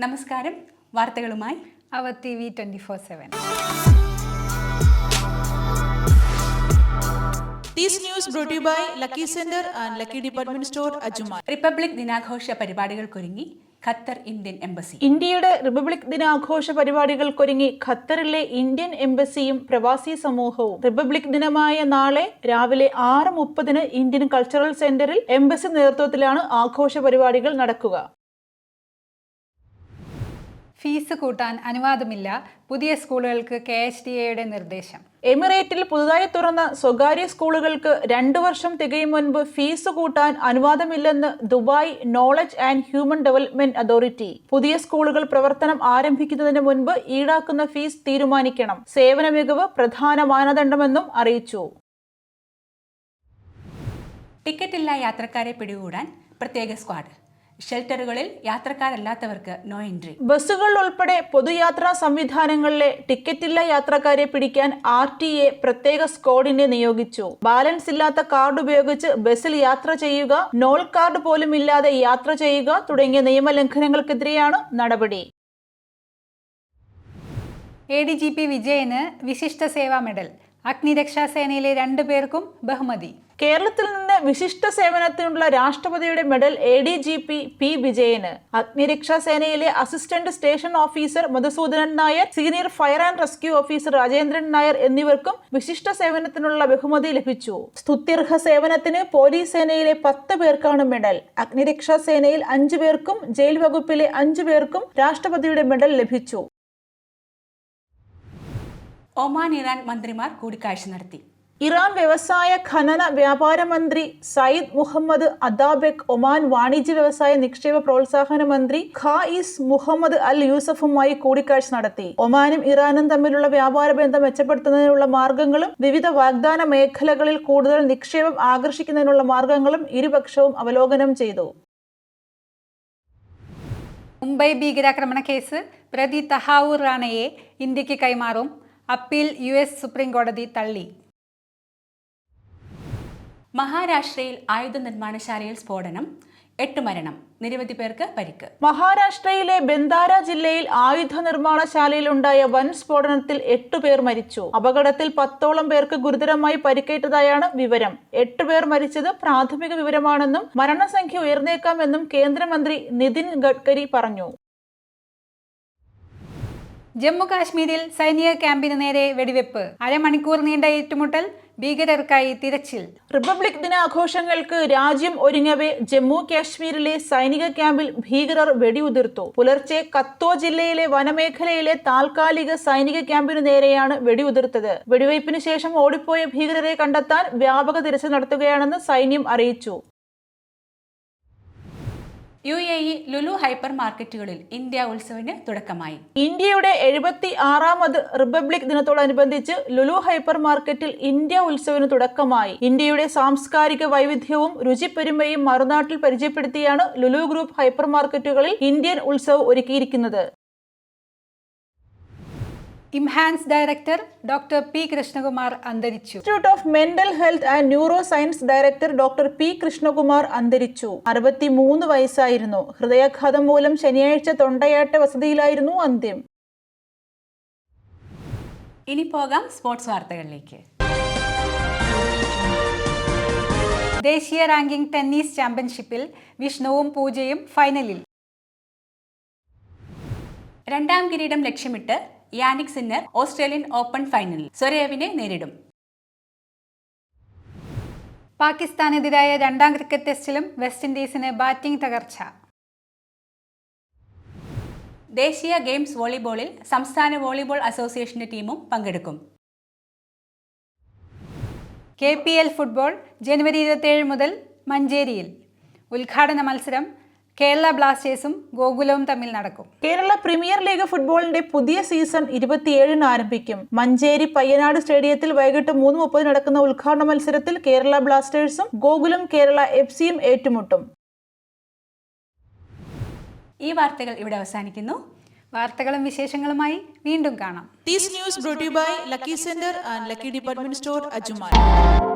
നമസ്കാരം. വാർത്തകളുമായി അവർ T V twenty four seven. Republic ദിനാഘോഷ പരിപാടികൾക്കൊരുങ്ങി ഖത്തർ ഇന്ത്യൻ എംബസി. ഇന്ത്യയുടെ റിപ്പബ്ലിക് ദിനാഘോഷ പരിപാടികൾക്കൊരുങ്ങി ഖത്തറിലെ ഇന്ത്യൻ എംബസിയും പ്രവാസി സമൂഹവും. റിപ്പബ്ലിക് ദിനമായ നാളെ രാവിലെ ആറ് മുപ്പതിന് ഇന്ത്യൻ കൾച്ചറൽ സെന്ററിൽ എംബസി നേതൃത്വത്തിലാണ് ആഘോഷ പരിപാടികൾ നടക്കുക. ഫീസ് കൂട്ടാൻ അനുവാദമില്ല. പുതിയ സ്കൂളുകൾക്ക് കെ എച്ച് ഡി എയുടെ നിർദ്ദേശം. എമിറേറ്റിൽ പുതുതായി തുറന്ന സ്വകാര്യ സ്കൂളുകൾക്ക് രണ്ടു വർഷം തികയും മുൻപ് ഫീസ് കൂട്ടാൻ അനുവാദമില്ലെന്ന് Dubai knowledge and human development authority പുതിയ സ്കൂളുകൾ പ്രവർത്തനം ആരംഭിക്കുന്നതിന് മുൻപ് ഈടാക്കുന്ന ഫീസ് തീരുമാനിക്കണം. സേവന മികവ് പ്രധാന മാനദണ്ഡമെന്നും അറിയിച്ചു. ടിക്കറ്റില്ല യാത്രക്കാരെ പിടികൂടാൻ പ്രത്യേക സ്ക്വാഡ്. ഷെൽട്ടറുകളിൽ യാത്രക്കാരല്ലാത്തവർക്ക് നോ എൻട്രി ബസ്സുകൾ ഉൾപ്പെടെ പൊതുയാത്രാ സംവിധാനങ്ങളിലെ ടിക്കറ്റില്ല യാത്രക്കാരെ പിടിക്കാൻ ആർ ടി എ പ്രത്യേക സ്ക്വാഡിനെ നിയോഗിച്ചു. ബാലൻസ് ഇല്ലാത്ത കാർഡ് ഉപയോഗിച്ച് ബസ്സിൽ യാത്ര ചെയ്യുക നോൾ കാർഡ് പോലും ഇല്ലാതെ യാത്ര ചെയ്യുക തുടങ്ങിയ നിയമലംഘനങ്ങൾക്കെതിരെയാണ് നടപടി. എ ഡി ജി പി വിജയന് വിശിഷ്ട സേവാ മെഡൽ. അഗ്നിരക്ഷാ സേനയിലെ രണ്ടു പേർക്കും ബഹുമതി. കേരളത്തിൽ നിന്ന് വിശിഷ്ട സേവനത്തിനുള്ള രാഷ്ട്രപതിയുടെ medal A D G P P വിജയന്. അഗ്നിരക്ഷാ സേനയിലെ assistant station officer Madhusudanan Nair senior fire and rescue officer Rajendran Nair എന്നിവർക്കും വിശിഷ്ട സേവനത്തിനുള്ള ബഹുമതി ലഭിച്ചു. സ്തുത്യർഹ സേവനത്തിന് പോലീസ് സേനയിലെ പത്ത് പേർക്കാണ് മെഡൽ. അഗ്നിരക്ഷാ സേനയിൽ അഞ്ചു പേർക്കും ജയിൽ വകുപ്പിലെ അഞ്ചു പേർക്കും രാഷ്ട്രപതിയുടെ മെഡൽ ലഭിച്ചു. ഒമാൻ ഇറാൻ മന്ത്രിമാർ കൂടിക്കാഴ്ച നടത്തി. ഇറാൻ വ്യവസായ ഖനന വ്യാപാര മന്ത്രി സയ്യിദ് മുഹമ്മദ് അദാബെക് ഒമാൻ വാണിജ്യ വ്യവസായ നിക്ഷേപ പ്രോത്സാഹന മന്ത്രി ഖായിസ് മുഹമ്മദ് അൽ യൂസഫുമായി കൂടിക്കാഴ്ച നടത്തി. ഒമാനും ഇറാനും തമ്മിലുള്ള വ്യാപാര ബന്ധം മെച്ചപ്പെടുത്തുന്നതിനുള്ള മാർഗങ്ങളും വിവിധ വാഗ്ദാന മേഖലകളിൽ കൂടുതൽ നിക്ഷേപം ആകർഷിക്കുന്നതിനുള്ള മാർഗങ്ങളും ഇരുപക്ഷവും അവലോകനം ചെയ്തു. മുംബൈ ഭീകരാക്രമണ കേസ് പ്രതി തഹാവൂർ റാണയെ ഇന്ത്യയ്ക്ക് കൈമാറും. അപ്പീൽ യു എസ് സുപ്രീം കോടതി തള്ളി. മഹാരാഷ്ട്രയിൽ ആയുധ നിർമ്മാണശാലയിൽ സ്ഫോടനം എട്ട് മരണം നിരവധി പേർക്ക് പരിക്ക്. മഹാരാഷ്ട്രയിലെ ബന്ദാര ജില്ലയിൽ ആയുധ നിർമ്മാണശാലയിലുണ്ടായ വൻ സ്ഫോടനത്തിൽ എട്ടു പേർ മരിച്ചു. അപകടത്തിൽ പത്തോളം പേർക്ക് ഗുരുതരമായി പരിക്കേറ്റതായാണ് വിവരം. എട്ടു പേർ മരിച്ചത് പ്രാഥമിക വിവരമാണെന്നും മരണസംഖ്യ ഉയർന്നേക്കാമെന്നും കേന്ദ്രമന്ത്രി നിതിൻ ഗഡ്കരി പറഞ്ഞു. ജമ്മു കാശ്മീരിൽ സൈനിക ക്യാമ്പിന് നേരെ വെടിവെപ്പ്. അരമണിക്കൂർ നീണ്ട ഏറ്റുമുട്ടൽ ഭീകരർക്കായി തിരച്ചിൽ. റിപ്പബ്ലിക് ദിനാഘോഷങ്ങൾക്ക് രാജ്യം ഒരുങ്ങവേ ജമ്മു കാശ്മീരിലെ സൈനിക ക്യാമ്പിൽ ഭീകരർ വെടിയുതിർത്തു. പുലർച്ചെ കത്തോ ജില്ലയിലെ വനമേഖലയിലെ താൽക്കാലിക സൈനിക ക്യാമ്പിനു നേരെയാണ് വെടിയുതിർത്തത്. വെടിവയ്പ്പിന് ശേഷം ഓടിപ്പോയ ഭീകരരെ കണ്ടെത്താൻ വ്യാപക തിരച്ചിൽ നടത്തുകയാണെന്ന് സൈന്യം അറിയിച്ചു. U A E Lulu hyper മാർക്കറ്റുകളിൽ ഇന്ത്യ ഉത്സവിന് തുടക്കമായി. ഇന്ത്യയുടെ എഴുപത്തി ആറാമത് റിപ്പബ്ലിക് ദിനത്തോടനുബന്ധിച്ച് ലുലു ഹൈപ്പർ മാർക്കറ്റിൽ ഇന്ത്യ ഉത്സവിന് തുടക്കമായി. ഇന്ത്യയുടെ സാംസ്കാരിക വൈവിധ്യവും രുചിപ്പെരുമയും മറുനാട്ടിൽ പരിചയപ്പെടുത്തിയാണ് ലുലു ഗ്രൂപ്പ് ഹൈപ്പർ മാർക്കറ്റുകളിൽ ഇന്ത്യൻ ഉത്സവ് ഒരുക്കിയിരിക്കുന്നത്. IMHANS director doctor P Krishnakumar അന്തരിച്ചു. Institute of mental health and neuro science director doctor P Krishnakumar അന്തരിച്ചു. അറുപത്തി മൂന്ന് വയസ്സായിരുന്നു. ഹൃദയാഘാതം മൂലം ശനിയാഴ്ച തൊണ്ടയാട്ട വസതിയിലായിരുന്നു അന്ത്യം. ഇനി പോകാം സ്പോർട്സ് വാർത്തകളിലേക്ക്. ദേശീയ റാങ്കിംഗ് ടെന്നീസ് ചാമ്പ്യൻഷിപ്പിൽ വിഷ്ണുവും പൂജയും ഫൈനലിൽ. രണ്ടാം കിരീടം ലക്ഷ്യമിട്ട് യാനിക് സിന്നർ ഓസ്ട്രേലിയൻ ഓപ്പൺ ഫൈനലിൽ സൊരേവിനെ നേരിടും. പാകിസ്ഥാനെതിരായ രണ്ടാം ക്രിക്കറ്റ് ടെസ്റ്റിലും വെസ്റ്റ് ഇൻഡീസിന് ബാറ്റിംഗ് തകർച്ച. ദേശീയ ഗെയിംസ് വോളിബോളിൽ സംസ്ഥാന വോളിബോൾ അസോസിയേഷന്റെ ടീമും പങ്കെടുക്കും. കെ പി എൽ ഫുട്ബോൾ ജനുവരി ഇരുപത്തിയേഴ് മുതൽ മഞ്ചേരിയിൽ. ഉദ്ഘാടന മത്സരം കേരള ബ്ലാസ്റ്റേഴ്സും ഗോകുലവും തമ്മിൽ നടക്കും. കേരള പ്രീമിയർ ലീഗ് ഫുട്ബോളിന്റെ പുതിയ സീസൺ ഇരുപത്തിയേഴിന് ആരംഭിക്കും. മഞ്ചേരി പയ്യനാട് സ്റ്റേഡിയത്തിൽ വൈകിട്ട് മൂന്ന് മുപ്പതിന് നടക്കുന്ന ഉദ്ഘാടന മത്സരത്തിൽ കേരള ബ്ലാസ്റ്റേഴ്സും ഗോകുലം കേരള എഫ് സിയും ഏറ്റുമുട്ടും. ഈ വാർത്തകൾ ഇവിടെ അവസാനിക്കുന്നു. വാർത്തകളും വിശേഷങ്ങളുമായി വീണ്ടും കാണാം. This news brought to you by Lucky Center and Lucky Department Store, Ajuman.